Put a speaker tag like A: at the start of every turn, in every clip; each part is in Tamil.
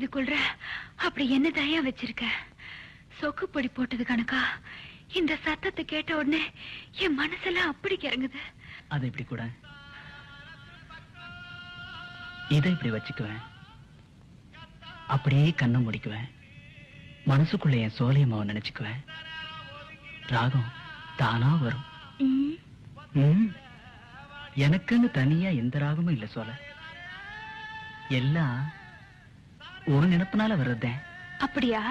A: இதுக்குள்ள அப்படி என்ன தயா வச்சிருக்க? சொக்கு பொடி போட்டது கணக்கா? இந்த சத்தத்தை கேட்ட உடனே என் மனசெல்லாம் அப்படி கிறங்குது.
B: அது இப்படி கூட. இதை இப்படி வச்சுக்குவேன். அப்படியே கண்ணை முடிக்குவேன். மனசுக்குள்ள என் சோழியம்மாவை நினைச்சுக்குவேன். ராகம் தானா வரும். எனக்குன்னு தனியா எந்த ராகமும் இல்ல சோழ. எல்லாம் ஒரு நினைப்புனால வர்றதேன்
A: அப்படியா?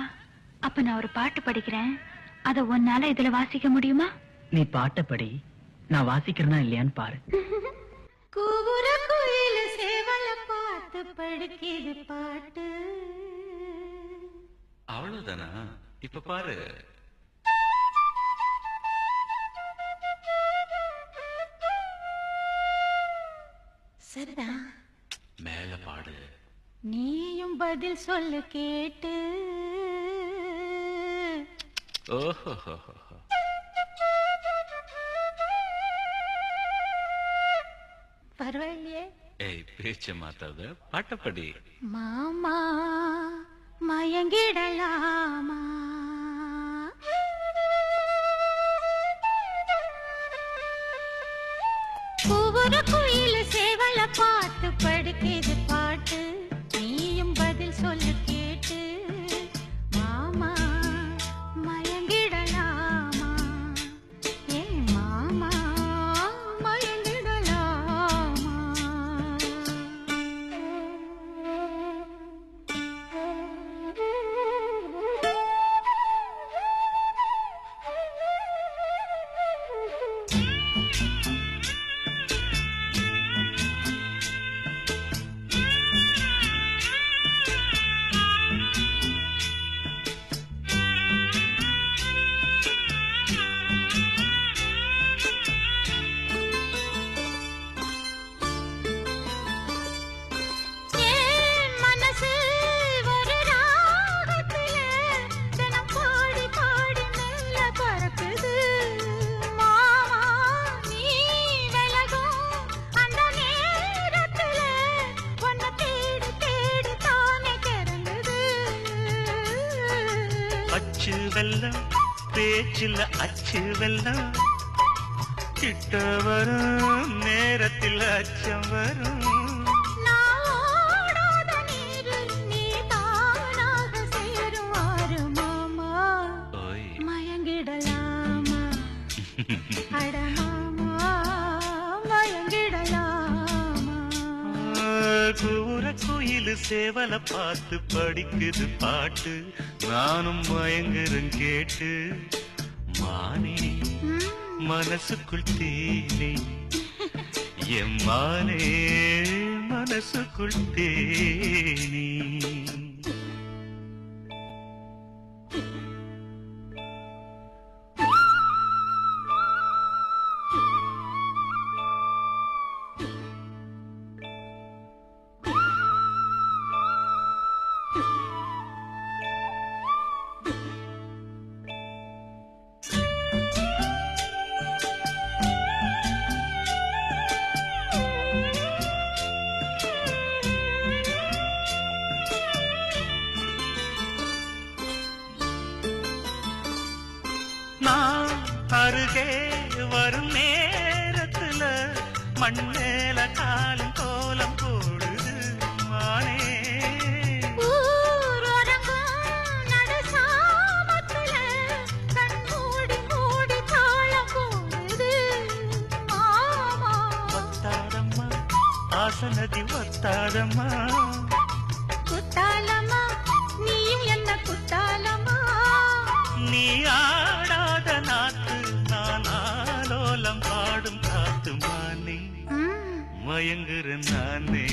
A: அப்ப நான் ஒரு பாட்டு படிக்கிறேன். அத உன்னால இதுல வாசிக்க முடியுமா?
B: நீ பாட்டப்படி நான் வாசிக்கிறேனா இல்லையான்னு பாரு.
C: கூவுற குயில சேவல பார்த்து படுக்கிது பாட்டு.
D: அவ்வளவுதானா? இப்ப பாரு.
C: நீயும் பதில் சொல்லு கேட்டு.
D: ஓஹோ
C: பரவாயில்லையே.
D: ஏய் பேச்ச மாத்தாத. பாட்டப்படி
C: மாமா மயங்கிடலாமா?
E: அச்சு வெல்லம் பேச்சில் அச்சு வெல்லம் கிட்ட வரும் நேரத்தில் அச்சம் வரும்
C: நான் ஓடாத நீரு நீ தானாக சேருவாரு மாமா
D: ஓய்
C: மயங்கிடலாமா
E: குயிலு சேவல பார்த்து படிக்குது பாட்டு. நானும் மயங்குறேன் கேட்டு மானே மனசுக்குள் தேனே எம்மானே மனசுக்குள் தேனே. அருகே வரும் நேரத்துல மண் மேல காலும் கோலம் போடுது. மானே
C: ஊரடங்கும் நடுசாமத்துல
E: மயங்குற நானே